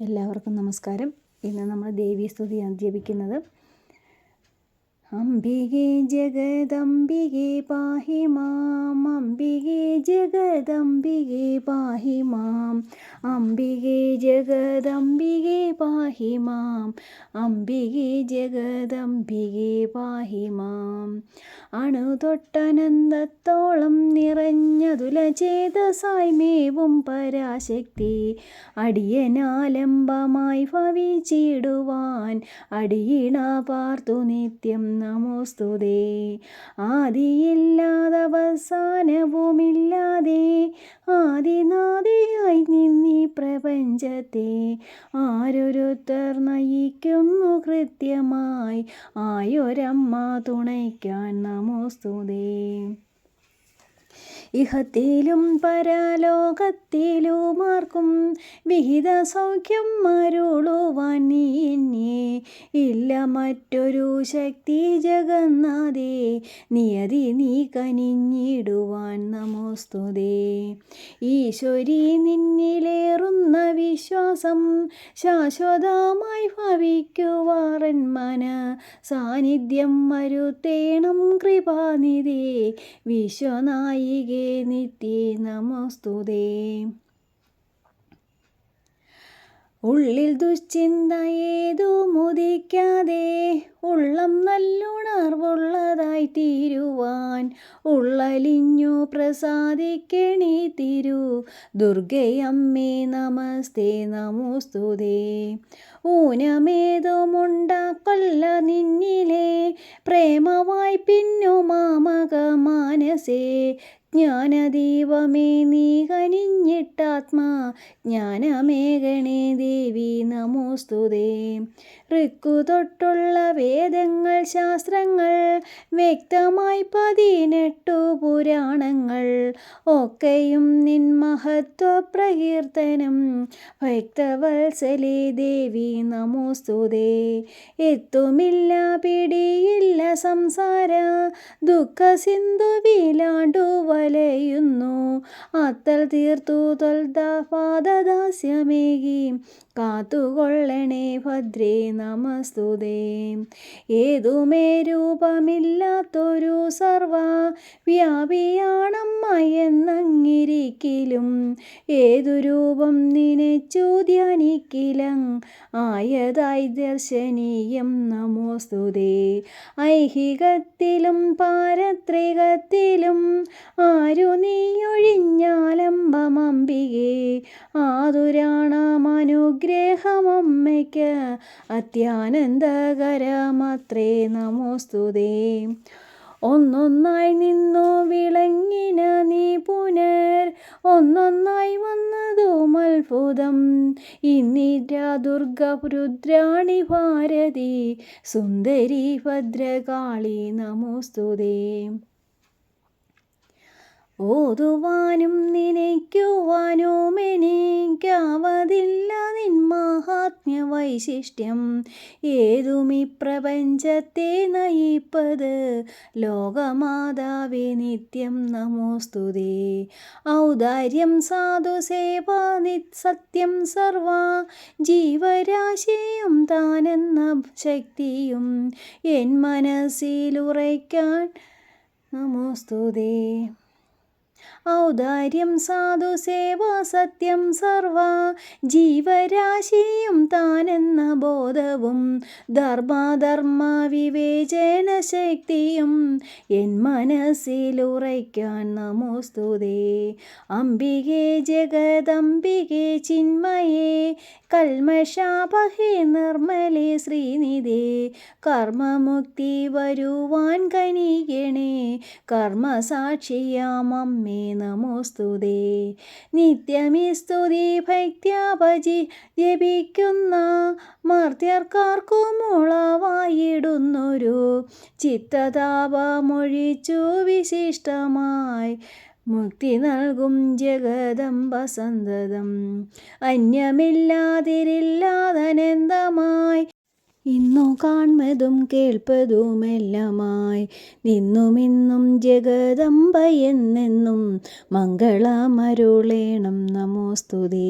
എല്ലാവർക്കും നമസ്കാരം. ഇന്ന് നമ്മൾ ദേവീസ്തുതിയാണ് ജപിക്കുന്നത് അംബികെ ജഗദംബികെ പാഹി മാം. അംബികെ ജഗദംബികെ പാഹി മാം. അംബികെ ജഗദംബികെ പാഹി മാം. അംബികെ ജഗദംബികെ പാഹി മാം അണുതൊട്ടനന്തത്തോളം നിറഞ്ഞതുലചേതസായി മേവും പരാശക്തി അടിയനാലംബമായി ഭവിച്ചിടുവാൻ അടിയിണ പാർത്തു നിത്യം നമോസ്തുതേ ആദിയില്ലാതവസാനവുമില്ലാതെ ആദിന പ്രപഞ്ചത്തെ ആരൊരുത്തർ നയിക്കുന്നു കൃത്യമായി. ആയൊരമ്മ തുണയ്ക്കാൻ നമോസ്തുതേ. ഇഹത്തിലും പരലോകത്തിലുമാർക്കും വിഹിത സൗഖ്യം മരുളുവാൻ നീ ഇല്ല മറ്റൊരു ശക്തി ജഗന്നാഥേ നിയതി നീ കനിഞ്ഞിടുവാൻ നമോസ്തുതേ. ഈശ്വരി നിന്നിലേറുന്ന വിശ്വാസം ശാശ്വതമായി ഭവിക്കുവാറൻ മന സാന്നിധ്യം മരുത്തേണം കൃപാനിധേ. വിശ്വനായികേ നിത്യേ നമോസ്തുതേ. ഉള്ളിൽ ദുശ്ചിന്ത ഏതോ മുദിക്കാതെ ഉള്ളം നല്ലുണർവുള്ളതായി തീരുവാൻ ഉള്ളലിഞ്ഞു പ്രസാദിക്കണി തിരു. ദുർഗയമ്മേ നമസ്തേ നമോസ്തുതേ. ഊനമേതുമുണ്ടാക്കൊല്ല നിന്നിലെ പ്രേമവായി പിന്നു മാമക മാനസേ. ജ്ഞാനദീപമേ നീ കനിഞ്ഞിട്ടാത്മാ. ജ്ഞാനമേഘണേ ദേവി നമോസ്തുതേ. ഋക്കു തൊട്ടുള്ള വേദങ്ങൾ ശാസ്ത്രങ്ങൾ വ്യക്തമായി പതിനെട്ടു പുരാണങ്ങൾ ഒക്കെയും നിൻ മഹത്വ പ്രകീർത്തനം ഭക്തവത്സലേ ദേവി നമോസ്തുതേ. എത്തുമില്ല പിടിയില്ല സംസാര. ദുഃഖ സിന്ധുവിലാണ്ടു വലയുന്നു അത്തൽ തീർത്തു തൊൽദാസ്യമേകി കാത്തുകൊള്ളണേ ഭദ്രേ നമസ്തുതേ. ഏതുമേ രൂപമില്ലാത്തൊരു സർവ വ്യാപിയാണമ്മ എന്നങ്ങിരിക്കിലും ഏതു രൂപം നിനച്ചു ധ്യാനിക്കിലം ആയതായി ദർശനീയം നമോസ്തുതേ. ഐഹികത്തിലും പാരത്രികത്തിലും ആരു നീയൊഴിഞ്ഞാലംബമംബികേ ആതുരാണമനുഗ്രഹമമ്മയ്ക്ക് അത്യാനന്ദകരമത്രേ നമോസ്തുതേ. ഒന്നൊന്നായി നിന്നു വിളങ്ങിന നീ പുനർ ഒന്നൊന്നായി വന്നതും അത്ഭുതം ഇന്നിര ദുർഗ രുദ്രാണി ഭാരതി സുന്ദരി ഭദ്രകാളി നമോസ്തുതേ. ഓതുവാനും നിനയ്ക്കുവാനും എനിക്കാവതില്ല നിൻ മഹാത്മ്യ വൈശിഷ്ട്യം ഏതുമി പ്രപഞ്ചത്തെ നയിപ്പത് ലോകമാതാവേ നിത്യം നമോസ്തുതേ ഔദാര്യം സാധു സേവ നിത്സത്യം സർവ ജീവരാശിയും താനെന്ന ശക്തിയും എൻ മനസ്സിലുറയ്ക്കാൻ നമോസ്തുതേ ഔദാര്യം സാധു സേവ സത്യം സർവ ജീവരാശിയും താനെന്ന ബോധവും ധർമാധർമ്മ വിവേചന ശക്തിയും എൻ മനസ്സിലുറയ്ക്കാൻ നമോസ്തുതേ. അംബികെ ജഗദംബികെ ചിന്മയേ കൽമഷാപഹേ നിർമ്മലേ ശ്രീനിധേ. കർമ്മമുക്തി വരുവാൻ കനികണേ കർമ്മസാക്ഷിയാമമ്മേ. നമോസ്തുതേ നിത്യമി സ്തുതി ഭക്ത്യാപജി ജപിക്കുന്ന മർത്യർക്കാർക്കുമുളവായിടുന്നൊരു ചിത്തതാപമൊഴിച്ചു വിശിഷ്ടമായി മുക്തി നൽകും ജഗദംബ സന്തതം അന്യമില്ലാതിരില്ലാതനന്തമായി ഇന്നു കാൺമതും കേൾപ്പതുമെല്ലാമായി. നിന്നുമിന്നും ജഗദംബ എന്നെന്നും മംഗളമരുളേണം. നമോസ്തുതേ